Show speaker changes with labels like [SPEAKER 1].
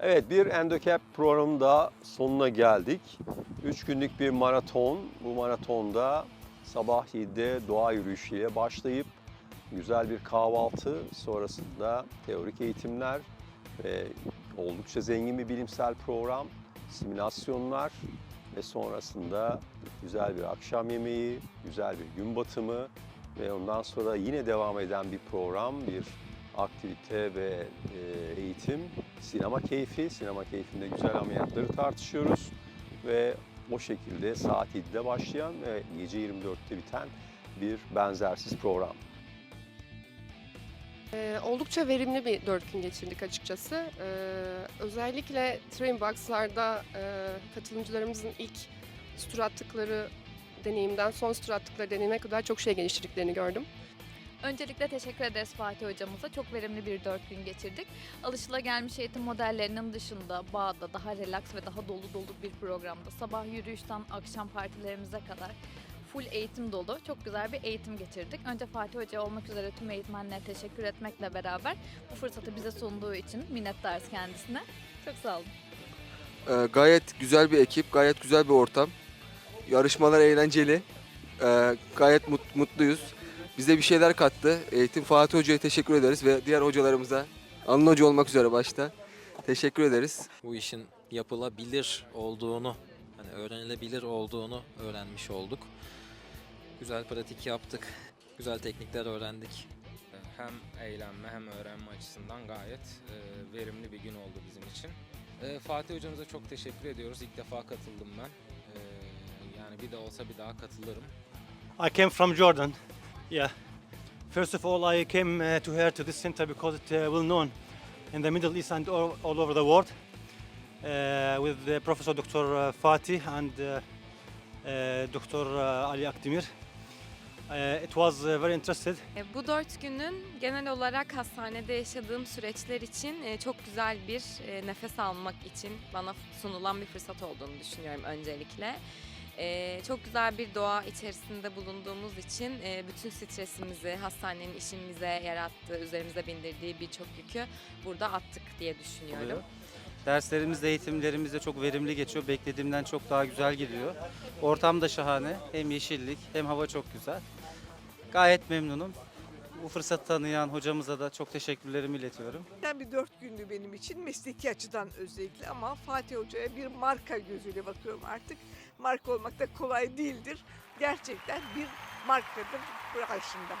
[SPEAKER 1] Evet bir Endocap programının daha sonuna geldik. 3 günlük bir maraton. Bu maratonda sabah 7'de doğa yürüyüşüyle başlayıp güzel bir kahvaltı sonrasında teorik eğitimler ve oldukça zengin bir bilimsel program, simülasyonlar ve sonrasında güzel bir akşam yemeği, güzel bir gün batımı ve ondan sonra yine devam eden bir program, bir aktivite ve e, eğitim, sinema keyfi. Sinema keyfinde güzel ameliyatları tartışıyoruz ve o şekilde saat 7'de başlayan ve gece 24'te biten bir benzersiz program.
[SPEAKER 2] Ee, oldukça verimli bir dört gün geçirdik açıkçası. Ee, özellikle Trainbox'larda e, katılımcılarımızın ilk tur attıkları deneyimden son tur attıkları deneyime kadar çok şey geliştirdiklerini gördüm.
[SPEAKER 3] Öncelikle teşekkür ederiz Fatih hocamıza. Çok verimli bir dört gün geçirdik. Alışılagelmiş eğitim modellerinin dışında bağda daha relax ve daha dolu dolu bir programda sabah yürüyüşten akşam partilerimize kadar full eğitim dolu çok güzel bir eğitim geçirdik. Önce Fatih Hoca olmak üzere tüm eğitmenlere teşekkür etmekle beraber bu fırsatı bize sunduğu için minnettarız kendisine. Çok sağ olun.
[SPEAKER 4] Ee, gayet güzel bir ekip, gayet güzel bir ortam. Yarışmalar eğlenceli. Ee, gayet mut- mutluyuz. Bize bir şeyler kattı. Eğitim Fatih Hoca'ya teşekkür ederiz ve diğer hocalarımıza, Anıl Hoca olmak üzere başta teşekkür ederiz.
[SPEAKER 5] bu işin yapılabilir olduğunu, hani öğrenilebilir olduğunu öğrenmiş olduk. Güzel pratik yaptık. Güzel teknikler öğrendik.
[SPEAKER 6] hem eğlenme hem öğrenme açısından gayet e, verimli bir gün oldu bizim için. E, Fatih hocamıza çok teşekkür ediyoruz. İlk defa katıldım ben. E, yani bir de olsa bir daha katılırım.
[SPEAKER 7] I came from Jordan. Yeah. First of all, I came uh, to here to this center because it's uh, well known in the Middle East and all, all over the world. Uh, with uh, Professor Dr. uh, Fatih and uh, uh, Dr. uh, Ali Akdemir. Uh, it was uh, very interested.
[SPEAKER 8] E, Bu dört günün genel olarak hastanede yaşadığım süreçler için e, çok güzel bir e, nefes almak için bana sunulan bir fırsat olduğunu düşünüyorum öncelikle. E, Çok güzel bir doğa içerisinde bulunduğumuz için e, bütün stresimizi, hastanenin işimize yarattığı, üzerimize bindirdiği birçok yükü burada attık diye düşünüyorum.
[SPEAKER 9] oluyor. Derslerimiz de eğitimlerimiz de çok verimli geçiyor. Beklediğimden çok daha güzel gidiyor. Ortam da şahane. Hem yeşillik hem hava çok güzel. Gayet memnunum. Bu fırsatı tanıyan hocamıza da çok teşekkürlerimi iletiyorum.
[SPEAKER 10] Ben bir dört gündü benim için mesleki açıdan özellikle ama Fatih Hoca'ya bir marka gözüyle bakıyorum artık. Marka olmak da kolay değildir. Gerçekten bir markadır karşımda.